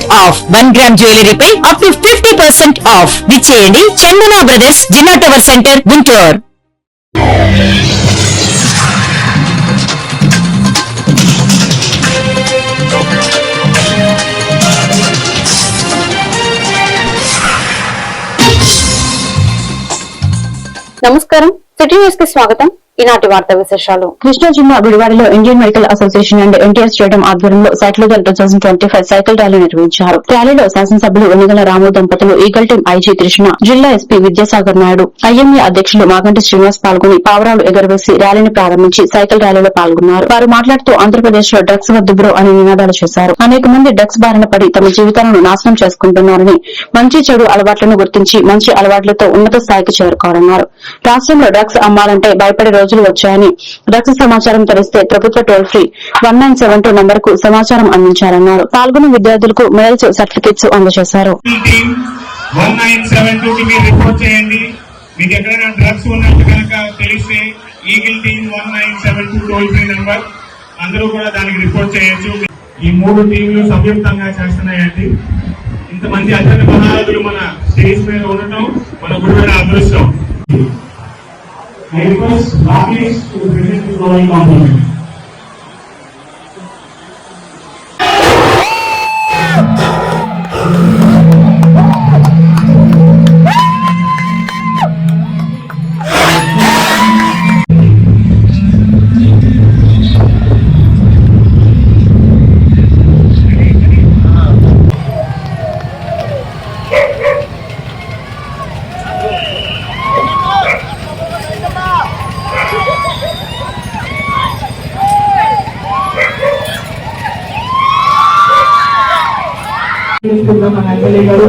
off one gram jewellery pi up to fifty percent off. విచ్చేయండి Chandana brothers జిల్లా tower centre Guntur. నమస్కారం. City న్యూస్కి స్వాగతం. ఈనాటి వార్తా విశేషాలు. కృష్ణా జిల్లా గుడివాడలో Indian medical association and NTR stadium ఆధ్వర్యంలో సైక్లోజన్ two thousand twenty five cycle rally నిర్వహించారు. ర్యాలీలో శాసనసభ్యులు వెనుగల రాము దంపతులు ఈగల్ టీం ఐజీ కృష్ణ జిల్లా ఎస్పీ విద్యాసాగర్ నాయుడు ఐఎంఏ అధ్యక్షులు మాగంటి శ్రీనివాస్ పాల్గొని పావురాలు ఎగరవేసి ర్యాలీని ప్రారంభించి సైకిల్ ర్యాలీలో పాల్గొన్నారు. వారు మాట్లాడుతూ ఆంధ్రప్రదేశ్లో డ్రగ్స్ వద్దు బ్రో అని నినాదాలు చేశారు. అనేక మంది డ్రగ్స్ బారిన పడి తమ జీవితాలను నాశనం చేసుకుంటున్నారని మంచి చెడు అలవాట్లను గుర్తించి మంచి అలవాట్లతో ఉన్నత స్థాయికి చేరుకోవాలన్నారు. రాష్ట్రంలో డ్రగ్స్ అమ్మాలంటే భయపడే రోజు రోజులు వచ్చాయని డ్రగ్స్ సమాచారం తెలిస్తే ప్రభుత్వ toll free one nine seven two నంబర్కు సమాచారం అందించారన్నారు. పాల్గొన్న విద్యార్థులకు మెడల్స్ సర్టిఫికెట్స్ అందజేశారు. Team one nine seven report చేయండి. మీకు ఎక్కడైనా డ్రగ్స్ ఉన్నట్టు కనుక తెలిస్తే eagle team one nine seven two toll free number అందరూ కూడా దానికి రిపోర్ట్ చేయొచ్చు. ఈ మూడు టీంలు సంయుక్తంగా చేస్తున్నాయండి. ఇంతమంది అత్యంత మహారాజులు మన స్టేజ్ మీద ఉండటం మన గుడివాడ అదృష్టం. I request Rakesh to present the following compliment. మన ఎమ్మెల్యే గారు.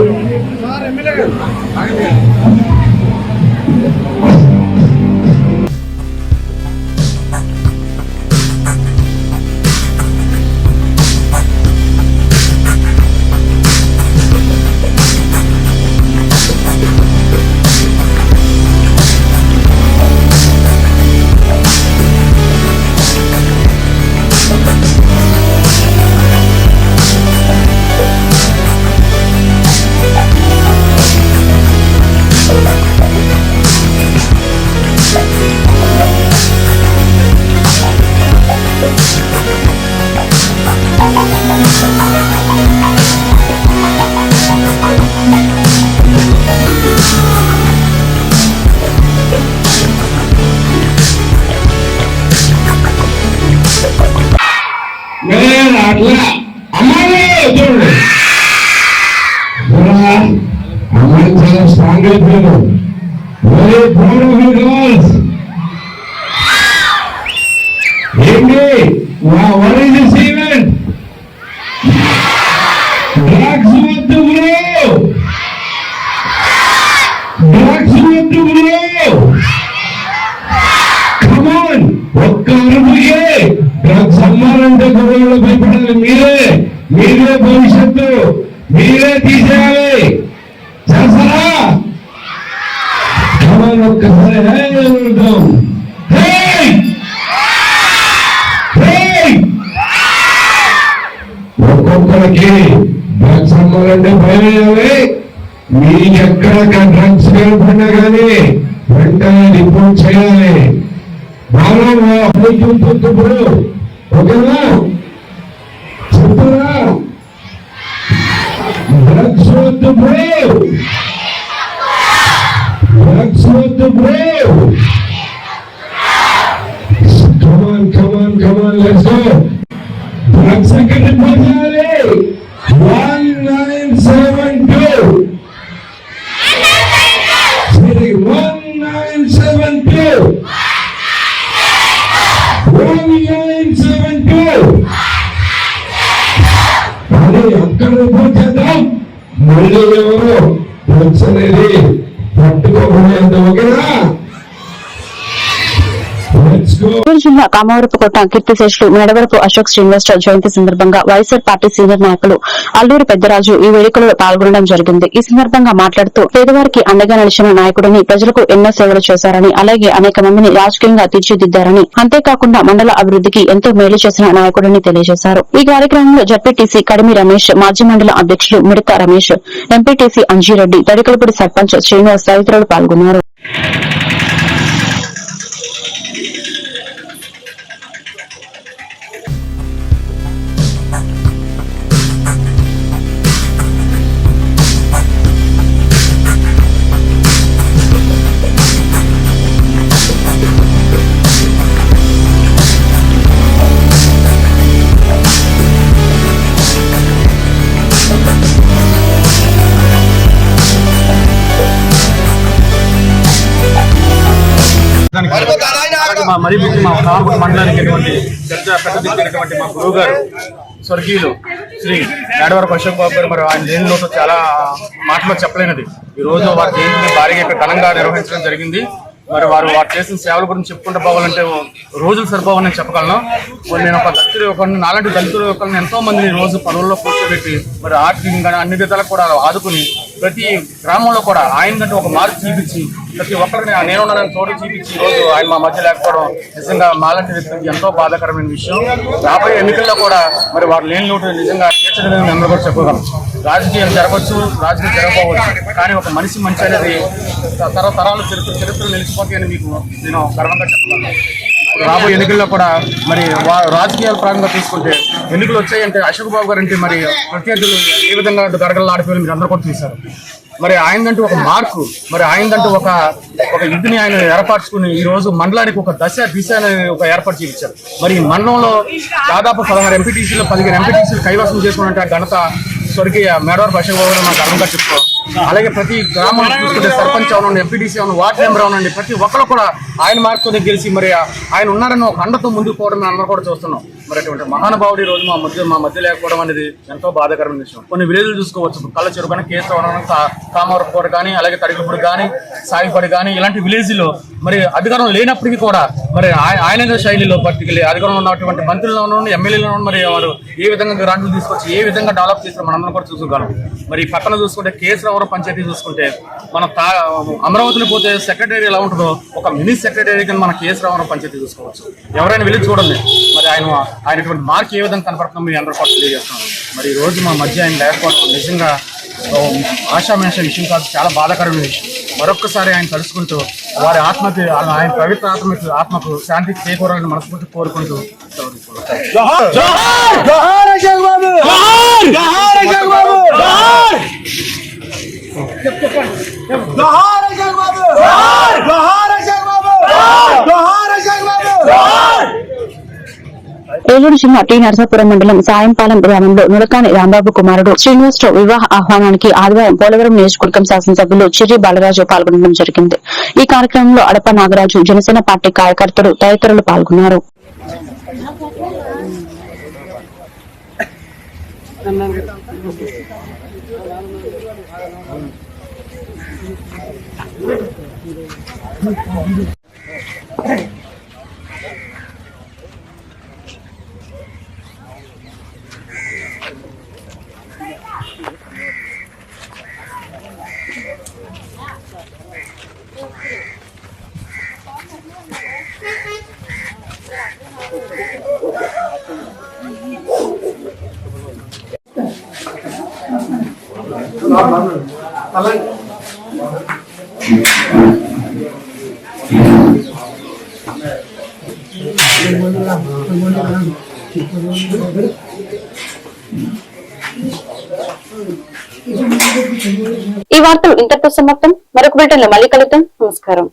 అమ్మాయి చాలా స్ట్రాంగ్ అయిపోయారు very proud of you girls ఏంటి? What is this event drugs వద్దు బ్రో. డ్రగ్స్ వద్దు బ్రో. కమాన్ ఒక్క అరుపుకే డ్రగ్స్ అమ్మాలంటే గొడవలు మీరే మీరే భవిష్యత్తు మీరే తీసేయాలి. చేస్తారా కమాన్ ఒక్కసారి హే ఒక్కొక్కరికి డ్రగ్స్ అమ్మాలంటే భయం వేయాలి మీకు ఎక్కడ డ్రగ్స్ కనపడినా కానీ వెంటనే రిపోర్ట్ చేయాలి. బాగా చూపుతుప్పుడు ఓకేనా? should the brave? What not the brave? Come on, come on, come on, let's go. One second, Bhagale. One nine seven two. Say one nine seven two. One nine seven two. Hey, I'm gonna put. మళ్ళీ ఓకేనా let's పట్టుకోకూడదు ఓకేనా జిల్లా కామవరపుకోట కీర్తిశేషులు మేడవరపు అశోక్ శ్రీనివాసరావు జయంతి సందర్భంగా YSR party senior నాయకులు అల్లూరి పెద్దరాజు ఈ వేడుకలో పాల్గొనడం జరిగింది. ఈ సందర్భంగా మాట్లాడుతూ పేదవారికి అండగా నిలిచిన నాయకుడిని ప్రజలకు ఎన్నో సేవలు చేశారని అలాగే అనేక మందిని రాజకీయంగా తీర్చిదిద్దారని అంతేకాకుండా మండల అభివృద్ధికి ఎంతో మేలు చేసిన నాయకుడిని తెలియజేశారు. ఈ కార్యక్రమంలో జడ్పీటీసీ కడిమి రమేష్ మాజీ మండల అధ్యక్షులు మిడతా రమేష్ ఎంపీటీసీ అంజీరెడ్డి తడికలపూడి సర్పంచ్ శ్రీనివాస్ తదితరులు పాల్గొన్నారు. మా మరి మా కామకుట మండలానికి ఎటువంటి పెద్ద పెద్ద మా గురువు గారు స్వర్గీయులు శ్రీ మేడవరపు అశోక్ బాబు గారు మరి ఆయన దేనిలోతో చాలా మాటలో చెప్పలేనిది. ఈ రోజు వారి జయంతిని భారీగా ఇక్కడ ఘనంగా నిర్వహించడం జరిగింది. మరి వారు వారు చేసిన సేవల గురించి చెప్పుకుంటూ పోవాలంటే రోజులు సరిపోవని నేను చెప్పగలను. మరి నేను ఒక దళితుడు ఒకరిని నాలాంటి దళితుడు ఒకరిని ఎంతో మందిని రోజు పనుల్లో కూర్చోబెట్టి మరి ఆర్థికంగా అన్ని విధాలకు కూడా ఆదుకుని ప్రతి గ్రామంలో కూడా ఆయనకంటే ఒక మార్పు చూపించి ప్రతి ఒక్కరిని నేనున్నానని చోటు చూపించి ఈరోజు ఆయన మా మధ్య లేకపోవడం నిజంగా మాలాంటి వ్యక్తికి ఎంతో బాధాకరమైన విషయం. రాబోయే ఎన్నికల్లో కూడా మరి వారు లేని లోటు నిజంగా తీర్చలేదని అందరూ కూడా చెప్పగలం రాజకీయం జరగవచ్చు రాజకీయం జరగకపోవచ్చు కానీ ఒక మనిషి మంచి అనేది తరతరాలు చరిత్ర చరిత్ర నిలిచిపోతాయని మీకు నేను గర్వంగా చెప్పగలను రాబోయే ఎన్నికల్లో కూడా మరి వా- రాజకీయాల పరంగా తీసుకుంటే ఎన్నికలు వచ్చాయంటే అశోక్ బాబు గారు అంటే మరి ప్రత్యర్థులు ఏ విధంగా గడగడలాడిపోయి మీరు అందరూ కూడా చూశారు. మరి ఆయనదంటూ ఒక మార్కు మరి ఆయనదంటూ ఒక ఒక ఇదిని ఆయన ఏర్పరచుకుని ఈ రోజు మండలానికి ఒక దశ దిశ అనే ఒక ఏర్పాటు చేయించారు. మరి ఈ మండలంలో దాదాపు పదహారు ఎంపీటీసీలు పదిహేను ఎంపీటీసీలు కైవసం చేసుకున్నట్టు ఘనత స్వర్గీయ మేడవర్ అశోక్ బాబు మాకు అర్థంగా చెప్పుకోవాలి అలాగే ప్రతి గ్రామం చూసుకుంటే సర్పంచ్ అవునండి ఎంపీటీసీ అవును వార్డు మెంబర్ అవునండి ప్రతి ఒక్కరు కూడా ఆయన మార్కుతో గెలిచి మరి ఆయన ఉన్నారని ఒక అండతో ముందుకు పోవడం అందరూ కూడా చూస్తున్నాం. మరి అటువంటి మహానుభావుడు ఈ రోజు మా మధ్య మా మధ్య లేకపోవడం అనేది ఎంతో బాధాకరమైన విషయం. కొన్ని విలేజ్లు చూసుకోవచ్చు. కళ్ళ చెరువు కానీ కేసవరం కామవరపూర్ కానీ అలాగే తడికపూడి కానీ సాయిపడి కానీ ఇలాంటి విలేజ్లో మరి అధికారం లేనప్పటికీ కూడా మరి ఆయన శైలిలో పట్టుకెళ్ళి అధికారంలో ఉన్నటువంటి మంత్రుల్లో ఎమ్మెల్యేలో మరి వారు ఏ విధంగా గ్రాంట్లు తీసుకొచ్చి ఏ విధంగా డెవలప్ చేస్తారు మనందరం కూడా చూసుకోగలం మరి పక్కన చూసుకుంటే కేసరావరం పంచాయతీ చూసుకుంటే మన తా అమరావతిలో పోతే సెక్రటరీ ఎలా ఉంటుందో ఒక మినీ సెక్రటరీ కింద మన కేసరావరం పంచాయతీ చూసుకోవచ్చు. ఎవరైనా వెళ్ళి చూడండి. మరి ఆయన ఆయనటువంటి మార్క్ ఏ విధంగా కనపడుతున్నాం మీరు అందరూ కూడా తెలియజేస్తున్నాం. మరి ఈ రోజు మా మధ్య ఆయన లేకపోవడం నిజంగా ఆశామేష విషయం కాదు చాలా బాధాకరమైన విషయం. మరొక్కసారి ఆయన తలుచుకుంటూ వారి ఆత్మకి ఆయన పవిత్ర ఆత్మకి ఆత్మకు శాంతి చేకూరాలని మనస్ఫూర్తి కోరుకుంటూ నెల్లూరు జిల్లా టి నరసాపురం మండలం సాయంపాలెం గ్రామంలో నులకాని రాంబాబు కుమారుడు శ్రీనివాసరావు వివాహ ఆహ్వానానికి ఆదివారం పోలవరం నియోజకవర్గం శాసనసభ్యులు చిర్రి బాలరాజు పాల్గొనడం జరిగింది ఈ కార్యక్రమంలో అడప నాగరాజు జనసేన పార్టీ కార్యకర్తలు తదితరులు పాల్గొన్నారు Hey! ఈ వార్తలు ఇంతటితో సమాప్తం. మరొక బ్రిటన్లో మళ్ళీ కలుద్దాం. నమస్కారం.